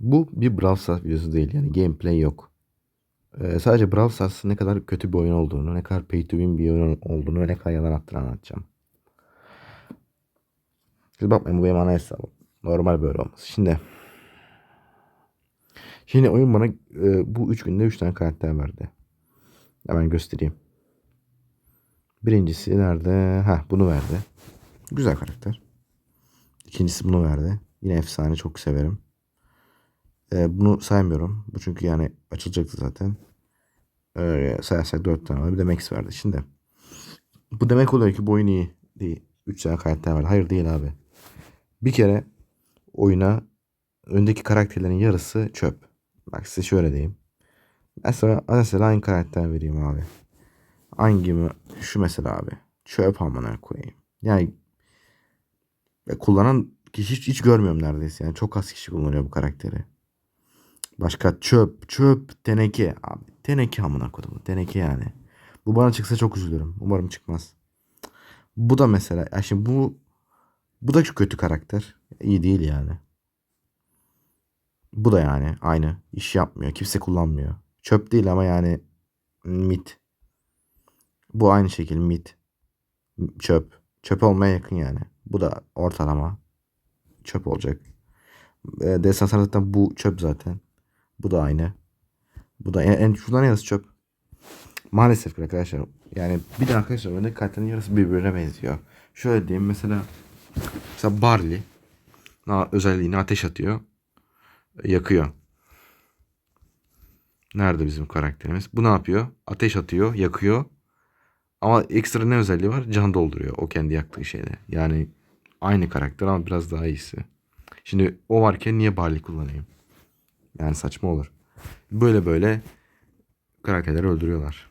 Bu bir Brawl Stars videosu değil yani gameplay yok. Ee, sadece Brawl Stars'ın ne kadar kötü bir oyun olduğunu, ne kadar pay to win bir oyun olduğunu ne kadar yalan attığını anlatacağım. Siz bakmayın bu benim ana hesabım. Normal böyle olması. Şimdi Şimdi oyun bana e, bu 3 günde 3 tane karakter verdi. Hemen göstereyim. Birincisi nerede? Ha bunu verdi. Güzel karakter. İkincisi bunu verdi. Yine efsane çok severim. Ee, bunu saymıyorum. Bu çünkü yani açılacaktı zaten. Öyle sayarsak 4 tane var. Bir de Max verdi. Şimdi bu demek oluyor ki bu oyun iyi değil. 3 tane karakter var. Hayır değil abi. Bir kere oyuna öndeki karakterlerin yarısı çöp. Bak size şöyle diyeyim. Mesela, mesela aynı karakter vereyim abi. Hangi mi? Şu mesela abi. Çöp amına koyayım. Yani ve kullanan kişi hiç, hiç görmüyorum neredeyse. Yani çok az kişi kullanıyor bu karakteri. Başka çöp, çöp, teneke. Abi teneke amına koydum. Teneke yani. Bu bana çıksa çok üzülürüm. Umarım çıkmaz. Bu da mesela. Ya şimdi bu bu da çok kötü karakter. İyi değil yani. Bu da yani aynı. iş yapmıyor. Kimse kullanmıyor. Çöp değil ama yani mit. Bu aynı şekilde mit. Çöp. Çöp olmaya yakın yani. Bu da ortalama. Çöp olacak. E, Destansı zaten bu çöp zaten. Bu da aynı. Bu da en, en şuradan yarısı çöp. Maalesef arkadaşlar. Yani bir de arkadaşlar öndeki kartların yarısı birbirine benziyor. Şöyle diyeyim mesela mesela Barley özelliğini ateş atıyor. Yakıyor. Nerede bizim karakterimiz? Bu ne yapıyor? Ateş atıyor, yakıyor. Ama ekstra ne özelliği var? Can dolduruyor o kendi yaktığı şeyde. Yani aynı karakter ama biraz daha iyisi. Şimdi o varken niye Barley kullanayım? Yani saçma olur. Böyle böyle karakterleri öldürüyorlar.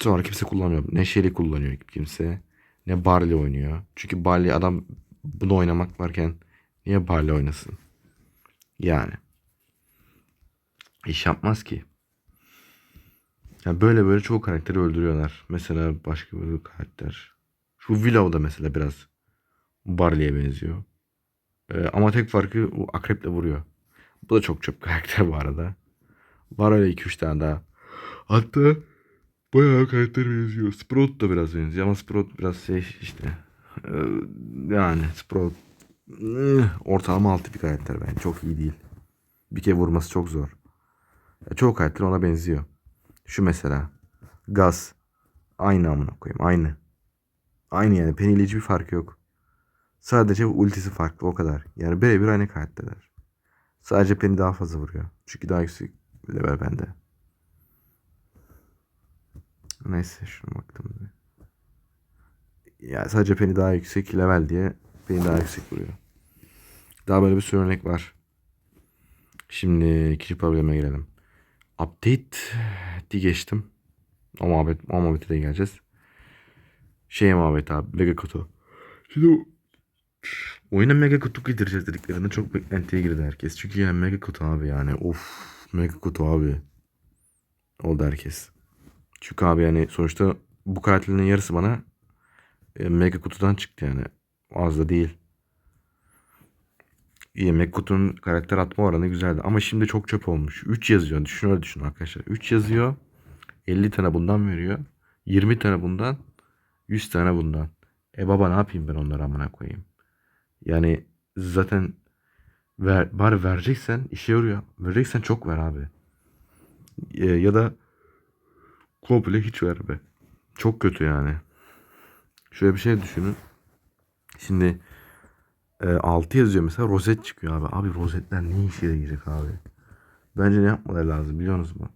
Sonra kimse kullanmıyor. Ne Shelly kullanıyor kimse. Ne Barley oynuyor. Çünkü Barley adam bunu oynamak varken niye Barley oynasın? Yani. İş yapmaz ki. Yani böyle böyle çoğu karakteri öldürüyorlar. Mesela başka bir karakter. Şu Willow da mesela biraz Barley'e benziyor. Ee, ama tek farkı o akreple vuruyor. Bu da çok çöp karakter bu arada. Var öyle 2-3 tane daha. Hatta bayağı karakter benziyor. Sprout da biraz benziyor ama Sprout biraz şey işte. Ee, yani Sprout eh, ortalama altı bir karakter bence. Çok iyi değil. Bir kere vurması çok zor. Ya, çoğu karakter ona benziyor. Şu mesela. Gaz. Aynı amına koyayım. Aynı. Aynı yani. Penileci bir fark yok. Sadece ultisi farklı o kadar. Yani birebir aynı karakterler. Sadece Penny daha fazla vuruyor. Çünkü daha yüksek level bende. Neyse şuna baktım. Ya sadece Penny daha yüksek level diye Penny daha yüksek vuruyor. Daha böyle bir sürü örnek var. Şimdi ikinci probleme gelelim. Update di geçtim. O muhabbet, o muhabbete de geleceğiz. Şey muhabbet abi. Mega kutu. Şimdi oyuna mega kutu getireceğiz dediklerinde çok beklentiye girdi herkes. Çünkü yani mega kutu abi yani. Of mega kutu abi. Oldu herkes. Çünkü abi yani sonuçta bu katilin yarısı bana e, mega kutudan çıktı yani. Az da değil. İyi mega kutunun karakter atma oranı güzeldi. Ama şimdi çok çöp olmuş. 3 yazıyor. Düşün öyle düşün arkadaşlar. 3 yazıyor. 50 tane bundan veriyor. 20 tane bundan. 100 tane bundan. E baba ne yapayım ben onları amına koyayım. Yani zaten ver, bari vereceksen işe yarıyor. Vereceksen çok ver abi. E, ya da komple hiç ver be. Çok kötü yani. Şöyle bir şey düşünün. Şimdi e, 6 yazıyor mesela rozet çıkıyor abi. Abi rozetler ne işe yarayacak abi? Bence ne yapmaları lazım biliyor musunuz?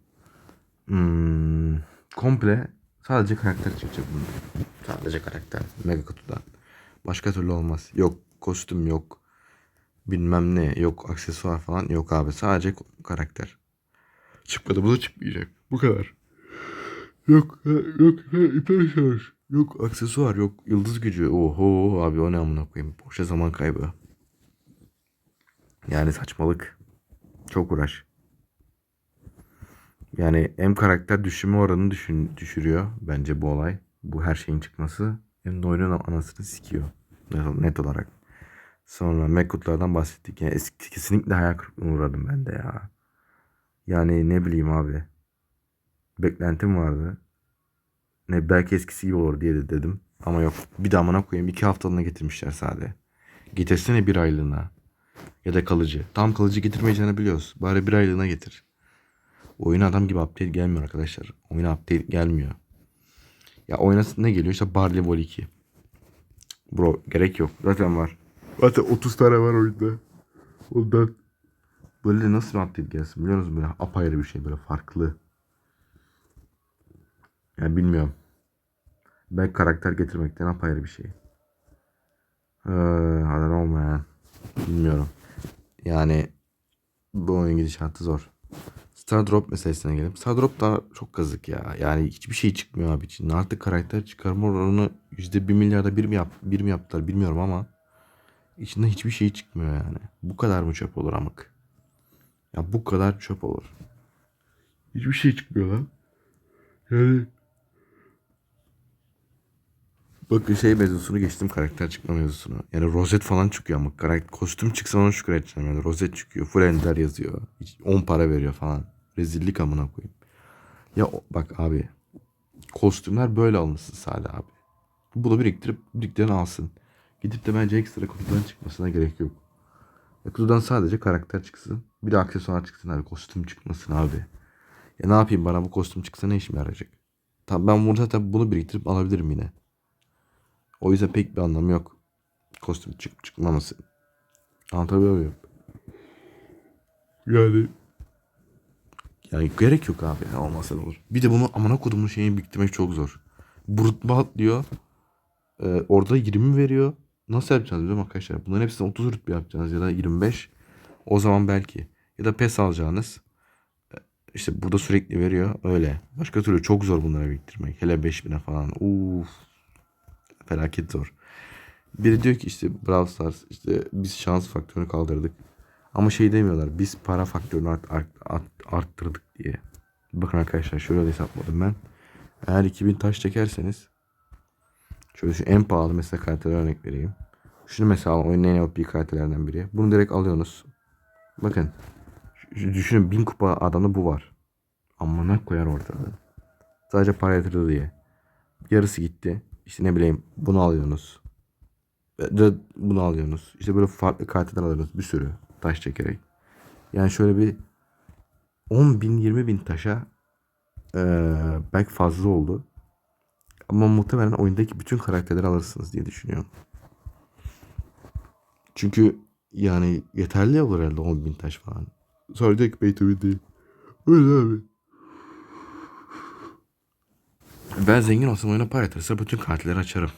Hmm, komple sadece karakter çıkacak bunda. Sadece karakter. Mega kutudan. Başka türlü olmaz. Yok kostüm yok. Bilmem ne yok aksesuar falan yok abi. Sadece karakter. Çıkmadı bu da çıkmayacak. Bu kadar. Yok yok hiper şarj. Yok aksesuar yok yıldız gücü. Oho abi o ne amına koyayım. Boşa zaman kaybı. Yani saçmalık. Çok uğraş. Yani hem karakter düşürme oranını düşün, düşürüyor bence bu olay. Bu her şeyin çıkması. Hem de oyunun anasını sikiyor. Net olarak. Sonra Mekutlardan bahsettik. Yani eski, kesinlikle hayal kırıklığına uğradım ben de ya. Yani ne bileyim abi. Beklentim vardı. Ne belki eskisi gibi olur diye de dedim. Ama yok. Bir de amına koyayım. iki haftalığına getirmişler sade. Getirsene bir aylığına. Ya da kalıcı. Tam kalıcı getirmeyeceğini biliyoruz. Bari bir aylığına getir. Oyuna adam gibi update gelmiyor arkadaşlar. Oyuna update gelmiyor. Ya oynasın ne geliyor? İşte Barley Vol 2. Bro gerek yok. Zaten var. Zaten 30 tane var oyunda. Ondan. Böyle nasıl bir update gelsin biliyor musunuz? Böyle apayrı bir şey böyle farklı. Yani bilmiyorum. Belki karakter getirmekten apayrı bir şey. Ee, olmayan. Bilmiyorum. Yani bu oyun gidişatı zor. Star Drop meselesine gelelim. Star Drop da çok kazık ya. Yani hiçbir şey çıkmıyor abi için. Artık karakter çıkarma yüzde bir milyarda bir mi, yap, bir mi yaptılar bilmiyorum ama içinde hiçbir şey çıkmıyor yani. Bu kadar mı çöp olur amık? Ya bu kadar çöp olur. Hiçbir şey çıkmıyor lan. Yani Bakın şey mevzusunu geçtim karakter çıkma mevzusunu. Yani rozet falan çıkıyor ama karakter, kostüm çıksa ona şükür edeceğim yani. Rozet çıkıyor. Full ender yazıyor. Hiç 10 para veriyor falan. Rezillik amına koyayım. Ya bak abi. Kostümler böyle alınsın sade abi. Bunu biriktirip biriktiren alsın. Gidip de bence ekstra kutudan çıkmasına gerek yok. Ya kutudan sadece karakter çıksın. Bir de aksesuar çıksın abi. Kostüm çıkmasın abi. Ya ne yapayım bana bu kostüm çıksa ne işime yarayacak? Tamam ben bunu zaten bunu biriktirip alabilirim yine. O yüzden pek bir anlamı yok. Kostüm çık çıkmaması. Anlatabiliyor muyum? Yani yani gerek yok abi. Ya olmasa ne olur. Bir de bunu amına kodumun şeyini biriktirmek çok zor. Brutba atlıyor. Ee, orada 20 veriyor. Nasıl yapacağız biliyor arkadaşlar? Bunların hepsini 30 rütbe yapacağız ya da 25. O zaman belki. Ya da pes alacağınız. Ee, İşte burada sürekli veriyor. Öyle. Başka türlü çok zor bunları biriktirmek. Hele 5000'e falan. Uf. Felaket zor. Biri diyor ki işte Brawl Stars işte biz şans faktörünü kaldırdık. Ama şey demiyorlar biz para faktörünü art, art, art- arttırdık diye. Bakın arkadaşlar şöyle hesapladım ben. Eğer 2000 taş çekerseniz şöyle şu en pahalı mesela kaliteler örnek vereyim. Şunu mesela oyunun en OP kalitelerden biri. Bunu direkt alıyorsunuz. Bakın. Düşünün 1000 kupa adamda bu var. Amına koyar ortada. Sadece para yatırdı diye. Yarısı gitti. İşte ne bileyim bunu alıyorsunuz. De bunu alıyorsunuz. İşte böyle farklı kaliteler alıyorsunuz. Bir sürü taş çekerek. Yani şöyle bir 10 bin 20 bin taşa eee, belki fazla oldu. Ama muhtemelen oyundaki bütün karakterleri alırsınız diye düşünüyorum. Çünkü yani yeterli olur herhalde 10 bin taş falan. Sadece pay to değil. Abi. Ben zengin olsam oyuna para yatırsa bütün kartları açarım.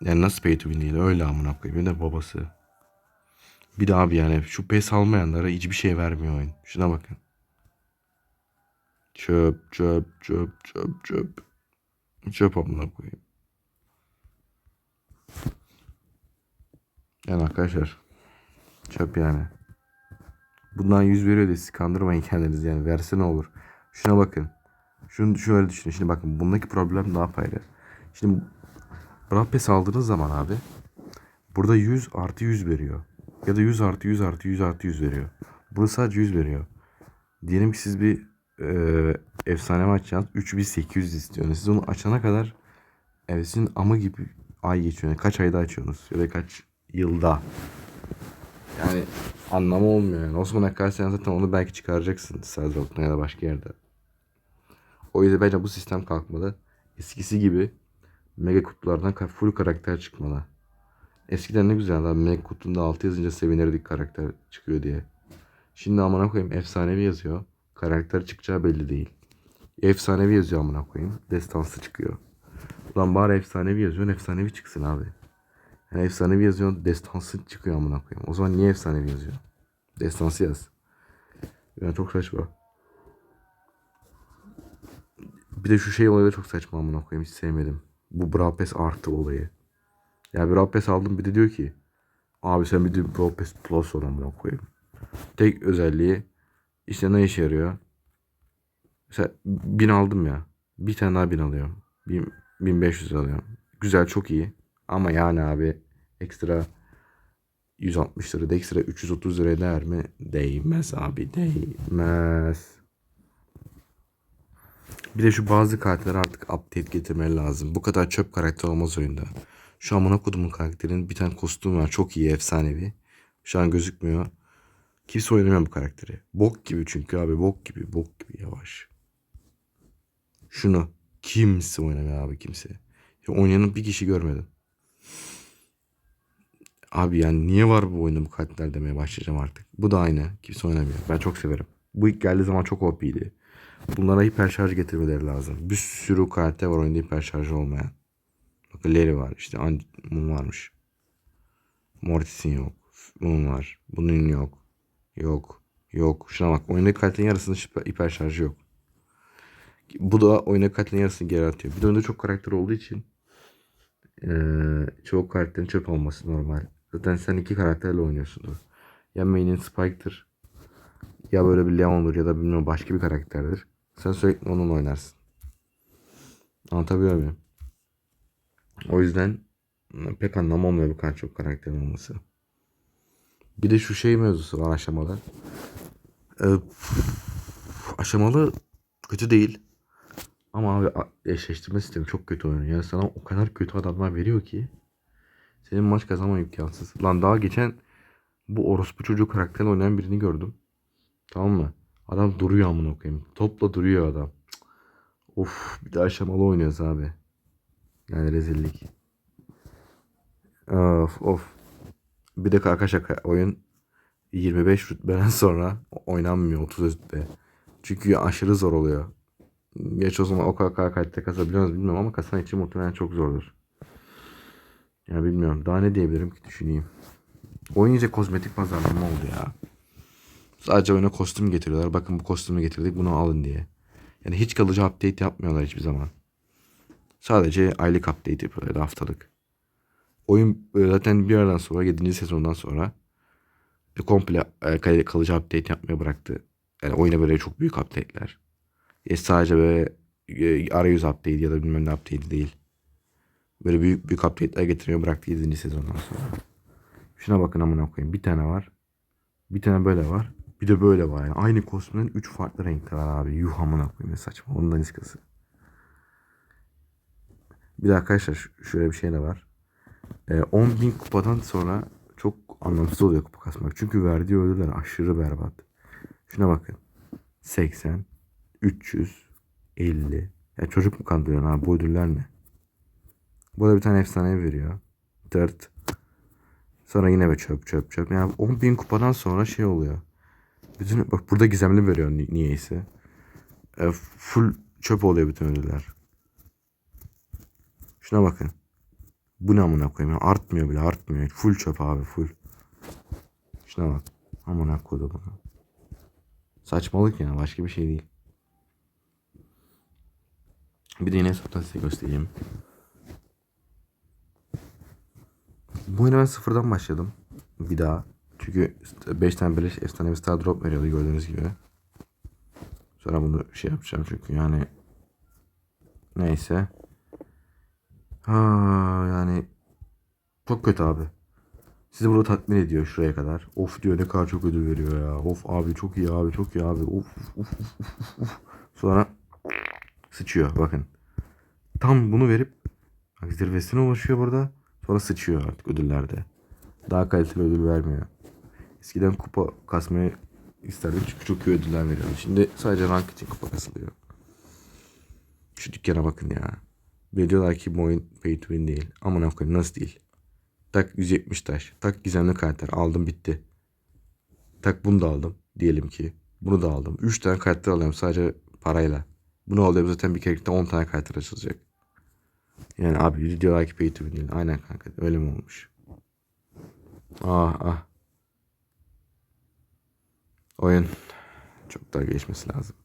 Yani nasıl pay to win değil öyle amına koyayım. Bir de babası. Bir de abi yani şu pes almayanlara hiçbir şey vermiyor oyun. Şuna bakın. Çöp çöp çöp çöp çöp. Çöp amına koyayım. Yani arkadaşlar. Çöp yani. Bundan yüz veriyor diye kandırmayın kendinizi yani. Verse ne olur. Şuna bakın. Şunu şöyle düşünün. Şimdi bakın bundaki problem daha apayrı. Şimdi Brawl Pass aldığınız zaman abi burada 100 artı 100 veriyor. Ya da 100 artı 100 artı 100 artı 100 veriyor. Burada sadece 100 veriyor. Diyelim ki siz bir e, efsane maç yaptınız. 3800 istiyorsunuz. Siz onu açana kadar evet sizin ama gibi ay geçiyor. Yani kaç ayda açıyorsunuz ya da kaç yılda. Yani anlamı olmuyor yani. Osman Akarsen zaten onu belki çıkaracaksın Serdok'tan ya da başka yerde. O yüzden bence bu sistem kalkmalı. Eskisi gibi mega kutulardan full karakter çıkmalı. Eskiden ne güzel abi mega kutunda 6 yazınca sevinirdik karakter çıkıyor diye. Şimdi amına koyayım efsanevi yazıyor. Karakter çıkacağı belli değil. Efsanevi yazıyor amına koyayım. Destansı çıkıyor. Ulan bari efsanevi yazıyorsun efsanevi çıksın abi. Yani efsanevi yazıyorsun destansı çıkıyor amına koyayım. O zaman niye efsanevi yazıyor? Destansı yaz. Yani çok saçma. Bir de şu şey olayı da çok saçma amına koyayım hiç sevmedim. Bu Brawl Pass artı olayı. Ya Brawl Pass aldım bir de diyor ki abi sen bir de Brawl Pass Plus ol amına koyayım. Tek özelliği işte ne işe yarıyor? Mesela bin aldım ya. Bir tane daha bin alıyorum. Bin, 1500 alıyorum. Güzel çok iyi. Ama yani abi ekstra 160 lira. Ekstra 330 liraya değer mi? Değmez abi değmez. Bir de şu bazı karakterler artık update getirmeleri lazım. Bu kadar çöp karakter olmaz oyunda. Şu amına kodumun karakterin bir tane kostüm var. Çok iyi efsanevi. Şu an gözükmüyor. Kimse oynamıyor bu karakteri. Bok gibi çünkü abi bok gibi bok gibi yavaş. Şunu kimse oynamıyor abi kimse. Ya oynayanın bir kişi görmedim. Abi yani niye var bu oyunda bu karakterler demeye başlayacağım artık. Bu da aynı. Kimse oynamıyor. Ben çok severim. Bu ilk geldiği zaman çok OP'ydi. Bunlara hiper şarj getirmeleri lazım. Bir sürü karakter var oyunda hiper şarj olmayan. Bakın Larry var. işte Anmun varmış. Mortis'in yok. Bunun var. Bunun yok. Yok. Yok. Şuna bak. Oyundaki karakterin yarısının hiper şarjı yok. Bu da oyundaki karakterin yarısını geri atıyor. Bir de oyunda çok karakter olduğu için eee çoğu karakterin çöp olması normal. Zaten sen iki karakterle oynuyorsundur. Ya main'in Spike'tır. Ya böyle bir Leon'dur ya da bilmiyorum başka bir karakterdir. Sen sürekli onunla oynarsın. Anlatabiliyor muyum? O yüzden pek anlam olmuyor bu kadar çok karakterin olması. Bir de şu şey mevzusu var aşamalı. Ee, aşamalı kötü değil. Ama abi eşleştirme sistemi çok kötü oynuyor. Yani sana o kadar kötü adamlar veriyor ki senin maç kazanma imkansız. Lan daha geçen bu orospu çocuğu karakterini oynayan birini gördüm. Tamam mı? Adam duruyor amına koyayım. Topla duruyor adam. Of bir de aşamalı oynuyoruz abi. Yani rezillik. Of of. Bir de kaka şaka oyun 25 rütbeden sonra oynanmıyor 30 rütbe. Çünkü aşırı zor oluyor. Geç o zaman o kadar kalite kasabiliyor musunuz bilmiyorum ama kasan için muhtemelen çok zordur. Ya bilmiyorum. Daha ne diyebilirim ki düşüneyim. Oyun iyice kozmetik pazarlama oldu ya. Sadece oyuna kostüm getiriyorlar. Bakın bu kostümü getirdik bunu alın diye. Yani hiç kalıcı update yapmıyorlar hiçbir zaman. Sadece aylık update yapıyorlar haftalık. Oyun e, zaten bir aradan sonra 7. sezondan sonra e, komple e, kal- kalıcı update yapmaya bıraktı. Yani oyuna böyle çok büyük update'ler. E, sadece böyle arayüz update ya da bilmem ne update değil. Böyle büyük büyük update'ler getirmeyi bıraktı 7. sezondan sonra. Şuna bakın amına koyayım. Bir tane var. Bir tane böyle var. Bir de böyle var yani. Aynı kostümden 3 farklı renkte var abi. Yuh amına koyayım saçma. Ondan iskası. Bir de arkadaşlar şöyle bir şey de var. Ee, 10.000 kupadan sonra çok anlamsız oluyor kupa kasmak. Çünkü verdiği ödüller aşırı berbat. Şuna bakın. 80, 300, 50. Ya çocuk mu kandırıyorsun abi bu ödüller ne? Bu da bir tane efsane veriyor. 4. Sonra yine be çöp çöp çöp. Yani 10.000 kupadan sonra şey oluyor. Bütün bak burada gizemli veriyor ni- niyeyse. E, full çöp oluyor bütün ödüller. Şuna bakın. Bu ne amına koyayım ya? Artmıyor bile artmıyor. Full çöp abi full. Şuna bak. Amına koydu bunu. Saçmalık yani başka bir şey değil. Bir de yine hesaptan size göstereyim. Bu oyuna ben sıfırdan başladım. Bir daha. Çünkü 5 tane beleş efsanevi star drop veriyordu gördüğünüz gibi. Sonra bunu şey yapacağım çünkü yani neyse. Ha yani çok kötü abi. Sizi burada tatmin ediyor şuraya kadar. Of diyor ne kadar çok ödül veriyor ya. Of abi çok iyi abi çok iyi abi. Of of of of, of. Sonra sıçıyor bakın. Tam bunu verip bak zirvesine ulaşıyor burada. Sonra sıçıyor artık ödüllerde. Daha kaliteli ödül vermiyor. Eskiden kupa kasmayı isterdik çünkü çok iyi ödüller veriyordu. Şimdi sadece rank için kupa kasılıyor. Şu dükkana bakın ya. Ve diyorlar ki bu oyun pay to win değil. Aman koyayım nasıl değil? Tak 170 taş. Tak gizemli karakter. Aldım bitti. Tak bunu da aldım. Diyelim ki. Bunu da aldım. 3 tane karakter alıyorum sadece parayla. Bunu alıyorum zaten bir kerekte 10 tane karakter açılacak. Yani abi diyorlar ki pay to win değil. Aynen kanka öyle mi olmuş? Ah ah. Oyun çok daha gelişmesi lazım.